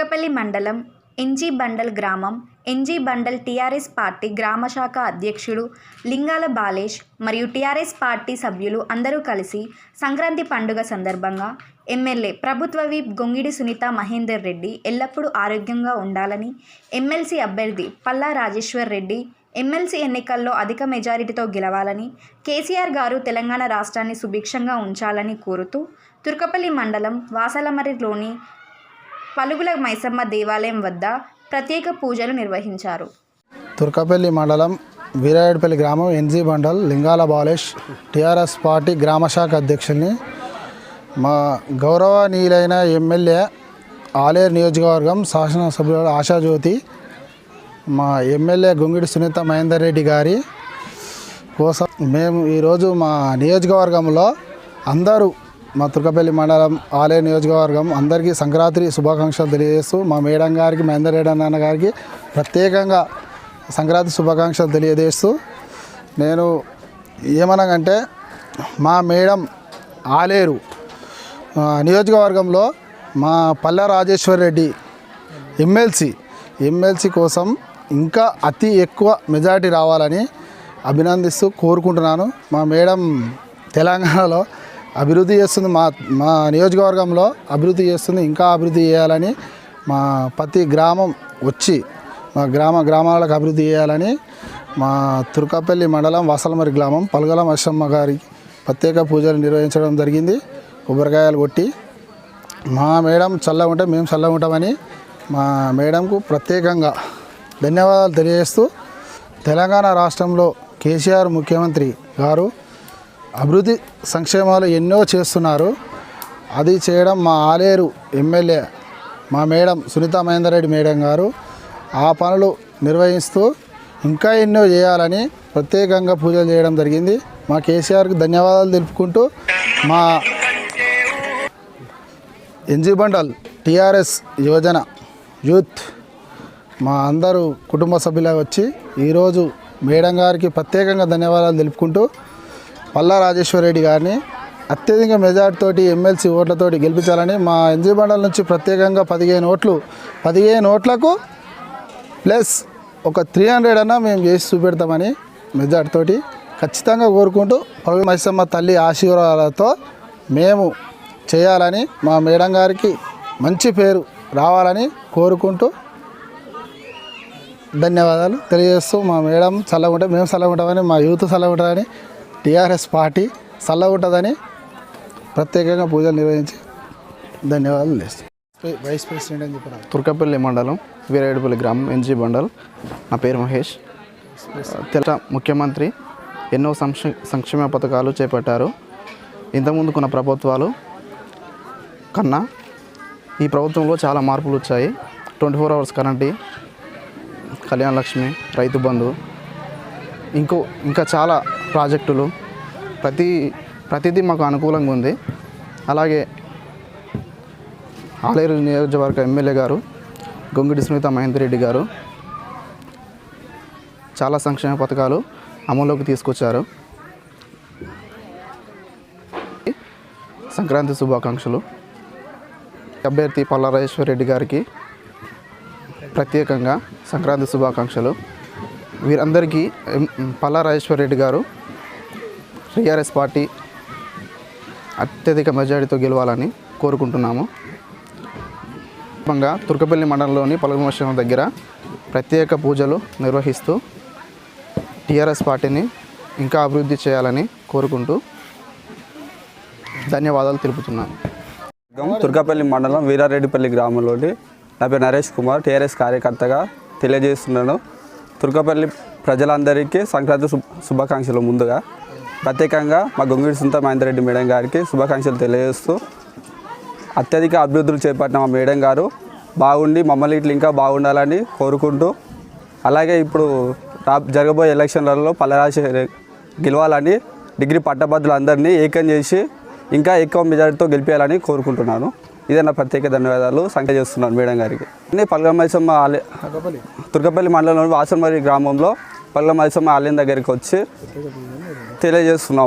మండలం NG bundle గ్రామం NG bundle TRS party గ్రామ శాఖ అధ్యక్షుడు లింగాల బాలేష్ మరియు టీఆర్ఎస్ పార్టీ సభ్యులు అందరూ కలిసి సంక్రాంతి పండుగ సందర్భంగా ఎమ్మెల్యే ప్రభుత్వ వీప్ గొంగిడి సునీత మహేందర్ రెడ్డి ఎల్లప్పుడూ ఆరోగ్యంగా ఉండాలని ఎమ్మెల్సీ అభ్యర్థి పల్లా రాజేశ్వర్ రెడ్డి ఎమ్మెల్సీ ఎన్నికల్లో అధిక మెజారిటీతో గెలవాలని కేసీఆర్ గారు తెలంగాణ రాష్ట్రాన్ని సుభిక్షంగా ఉంచాలని కోరుతూ తుర్కపల్లి మండలం వాసలమరిలోని పలుగుల మైసమ్మ దేవాలయం వద్ద ప్రత్యేక పూజలు నిర్వహించారు. తుర్కపల్లి మండలం వీరాయుడుపల్లి గ్రామం ఎన్జీ మండల్ లింగాల బాలేష్ టీఆర్ఎస్ పార్టీ గ్రామ శాఖ అధ్యక్షుల్ని మా గౌరవనీయులైన ఎమ్మెల్యే ఆలేరు నియోజకవర్గం శాసనసభ్యులు ఆశాజ్యోతి మా ఎమ్మెల్యే గొంగిడి సునీత మహేందర్ రెడ్డి గారి కోసం మేము ఈరోజు మా నియోజకవర్గంలో అందరూ మా తుర్కపల్లి మండలం ఆలయ నియోజకవర్గం అందరికీ సంక్రాంతి శుభాకాంక్షలు తెలియజేస్తూ మా మేడం గారికి మహేందర్ రెడ్డి నాన్న గారికి ప్రత్యేకంగా సంక్రాంతి శుభాకాంక్షలు తెలియజేస్తూ నేను ఏమనగంటే మా మేడం ఆలేరు నియోజకవర్గంలో మా పల్లె రాజేశ్వర్ రెడ్డి ఎమ్మెల్సీ ఎమ్మెల్సీ కోసం ఇంకా అతి ఎక్కువ మెజారిటీ రావాలని అభినందిస్తూ కోరుకుంటున్నాను. మా మేడం తెలంగాణలో అభివృద్ధి చేస్తుంది మా మా నియోజకవర్గంలో అభివృద్ధి చేస్తుంది ఇంకా అభివృద్ధి చేయాలని మా ప్రతి గ్రామం వచ్చి మా గ్రామ గ్రామాలకు అభివృద్ధి చేయాలని మా తుర్కాపల్లి మండలం వాసలమరి గ్రామం పల్గల అశ్వమ్మ గారికి ప్రత్యేక పూజలు నిర్వహించడం జరిగింది. కొబ్బరికాయలు కొట్టి మా మేడం చల్లగా ఉంటే మేము చల్లగా ఉంటామని మా మేడంకు ప్రత్యేకంగా ధన్యవాదాలు తెలియజేస్తూ తెలంగాణ రాష్ట్రంలో కేసీఆర్ ముఖ్యమంత్రి గారు అభివృద్ధి సంక్షేమాలు ఎన్నో చేస్తున్నారు. అది చేయడం మా ఆలేరు ఎమ్మెల్యే మా మేడం సునీత మహేందర్ రెడ్డి మేడం గారు ఆ పనులు నిర్వహిస్తూ ఇంకా ఎన్నో చేయాలని ప్రత్యేకంగా పూజలు చేయడం జరిగింది. మా కేసీఆర్కి ధన్యవాదాలు తెలుపుకుంటూ మా ఎన్జీ బండల్ టీఆర్ఎస్ యువజన యూత్ మా అందరూ కుటుంబ సభ్యులు వచ్చి ఈరోజు మేడం గారికి ప్రత్యేకంగా ధన్యవాదాలు తెలుపుకుంటూ పల్లా రాజేశ్వర రెడ్డి గారిని అత్యధిక మెజార్టీతోటి ఎమ్మెల్సీ ఓట్లతోటి గెలిపించాలని మా ఎన్జీ బండల్ నుంచి ప్రత్యేకంగా పదిహేను ఓట్లు పదిహేను ఓట్లకు ప్లస్ ఒక త్రీ హండ్రెడ్ అన్నా మేము చేసి చూపెడతామని మెజార్టీతోటి ఖచ్చితంగా కోరుకుంటూ పల్లి మైసమ్మ తల్లి ఆశీర్వాదాలతో మేము చేయాలని మా మేడం గారికి మంచి పేరు రావాలని కోరుకుంటూ ధన్యవాదాలు తెలియజేస్తూ మా మేడం చల్లగుంటే మేము చల్లగా ఉంటామని మా యూత్ చల్లగుంటామని టీఆర్ఎస్ పార్టీ చల్లగా ఉంటుందని ప్రత్యేకంగా పూజలు నిర్వహించి ధన్యవాదాలు చేస్తాం వైస్ ప్రెసిడెంట్ అని చెప్పారు? తుర్కపల్లి మండలం వీరాయుడుపల్లి గ్రామం ఎన్జీ బండల్. నా పేరు మహేష్. తెల ముఖ్యమంత్రి ఎన్నో సంక్ష సంక్షేమ పథకాలు చేపట్టారు. ఇంతకుముందుకున్న ప్రభుత్వాలు కన్నా ఈ ప్రభుత్వంలో చాలా మార్పులు వచ్చాయి. Twenty four hours current Kalyana Lakshmi Rythu Bandhu ఇంకో ఇంకా చాలా ప్రాజెక్టులు. ప్రతి ప్రతిదీ మాకు అనుకూలంగా ఉంది. అలాగే ఆలేరు నియోజకవర్గ ఎమ్మెల్యే గారు గొంగిడి సునీత మహేందర్ రెడ్డి గారు చాలా సంక్షేమ పథకాలు అమల్లోకి తీసుకొచ్చారు. సంక్రాంతి శుభాకాంక్షలు. అభ్యర్థి పల్లారాజేశ్వర రెడ్డి గారికి ప్రత్యేకంగా సంక్రాంతి శుభాకాంక్షలు. వీరందరికీ ఎం- పల్లారాజేశ్వర రెడ్డి గారు టీఆర్ఎస్ పార్టీ అత్యధిక మెజారిటీతో గెలవాలని కోరుకుంటున్నాము. సందర్భంగా తుర్కపల్లి మండలంలోని పలకమోషం దగ్గర ప్రత్యేక పూజలు నిర్వహిస్తూ టీఆర్ఎస్ పార్టీని ఇంకా అభివృద్ధి చేయాలని కోరుకుంటూ ధన్యవాదాలు తెలుపుతున్నాను. తుర్కపల్లి మండలం వీరారెడ్డిపల్లి గ్రామంలోని నా పేరు నరేష్ కుమార్ టీఆర్ఎస్ కార్యకర్తగా తెలియజేస్తున్నాను. తుర్కపల్లి ప్రజలందరికీ సంక్రాంతి శుభ శుభాకాంక్షలు ముందుగా. ప్రత్యేకంగా మా గొంగిడి సుంత మహేందర్ రెడ్డి మేడం గారికి శుభాకాంక్షలు తెలియజేస్తూ అత్యధిక అభివృద్ధులు చేపట్టిన మా మేడం గారు బాగుండి మమ్మల్ని ఇట్లా ఇంకా బాగుండాలని కోరుకుంటూ అలాగే ఇప్పుడు రా జరగబోయే ఎలక్షన్లలో పల్లరాశి గెలవాలని డిగ్రీ పట్టభద్రులందరినీ ఏకం చేసి ఇంకా ఎక్కువ మెజారిటీతో గెలిపేయాలని కోరుకుంటున్నాను. ఇదే నా ప్రత్యేక ధన్యవాదాలు సంఖ్య చేస్తున్నాను మేడం గారికి. పల్గమైసమ్మ ఆలయ తుర్కపల్లి మండలంలోని వాసనమరి గ్రామంలో పల్గమైసమ్మ ఆలయం దగ్గరికి వచ్చి తెలియజేస్తున్నాం.